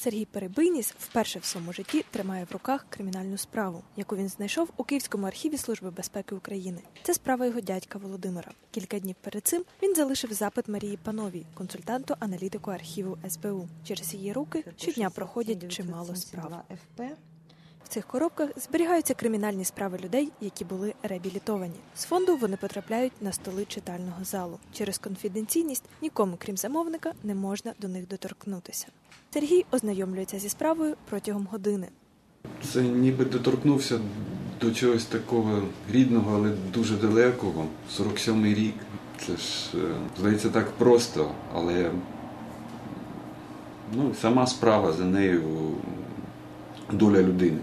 Сергій Перебийніс вперше в своєму житті тримає в руках кримінальну справу, яку він знайшов у Київському архіві Служби безпеки України. Це справа його дядька Володимира. Кілька днів перед цим він залишив запит Марії Пановій, консультанту аналітику архіву СБУ. Через її руки щодня проходять чимало справ. В цих коробках зберігаються кримінальні справи людей, які були реабілітовані. З фонду вони потрапляють на столи читального залу. Через конфіденційність нікому, крім замовника, не можна до них доторкнутися. Сергій ознайомлюється зі справою протягом години. Це ніби доторкнувся до чогось такого рідного, але дуже далекого. 47-й рік. Це ж е, здається так просто, але ну, сама справа за нею доля людини.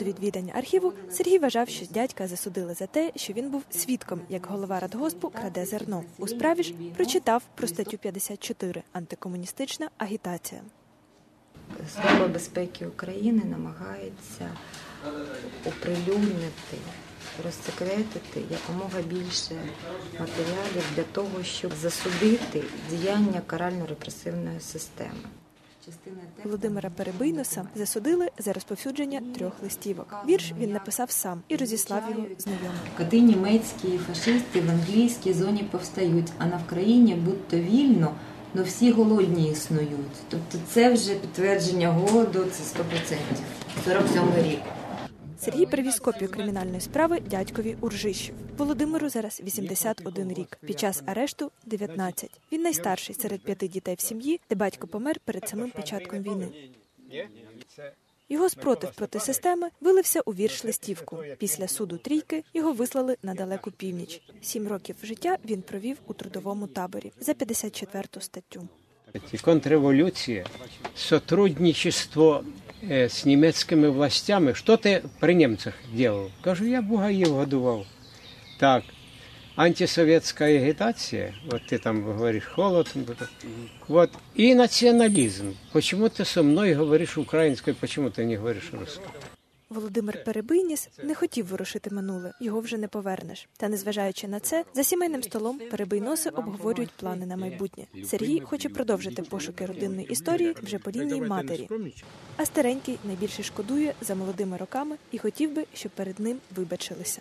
До відвідання архіву Сергій вважав, що дядька засудили за те, що він був свідком, як голова радгоспу краде зерно. У справі ж прочитав про статтю 54 антикомуністична агітація. Служба безпеки України намагається оприлюднити, розсекретити якомога більше матеріалів для того, щоб засудити діяння карально-репресивної системи. Володимира Перебийноса засудили за розповсюдження трьох листівок. Вірш він написав сам і розіслав його знайомим. Коти німецькі фашисти в англійській зоні повстають, а на Вкраїні будь-то вільно, но всі голодні існують. Тобто це вже підтвердження голоду, це 100%. 47 рік. Сергій привіз копію кримінальної справи дядькові Уржищев. Володимиру зараз 81 рік. Під час арешту 19. Він найстарший серед п'яти дітей в сім'ї, де батько помер перед самим початком війни. Його спротив проти системи вилився у вірш листівку. Після суду трійки його вислали на далеку північ. Сім років життя він провів у трудовому таборі за 54 статтю. И контрреволюция, сотрудничество с немецкими властями. Что ты при немцах делал? Кажу, я бугаїв годував. Так, антисоветская агитация, вот ты там говоришь холод, вот, и национализм. Почему ты со мной говоришь украинской, почему ты не говоришь русской? Володимир Перебийніс не хотів ворушити минуле, його вже не повернеш. Та незважаючи на це, за сімейним столом перебийноси обговорюють плани на майбутнє. Сергій хоче продовжити пошуки родинної історії вже по лінії матері. А старенький найбільше шкодує за молодими роками і хотів би, щоб перед ним вибачилися.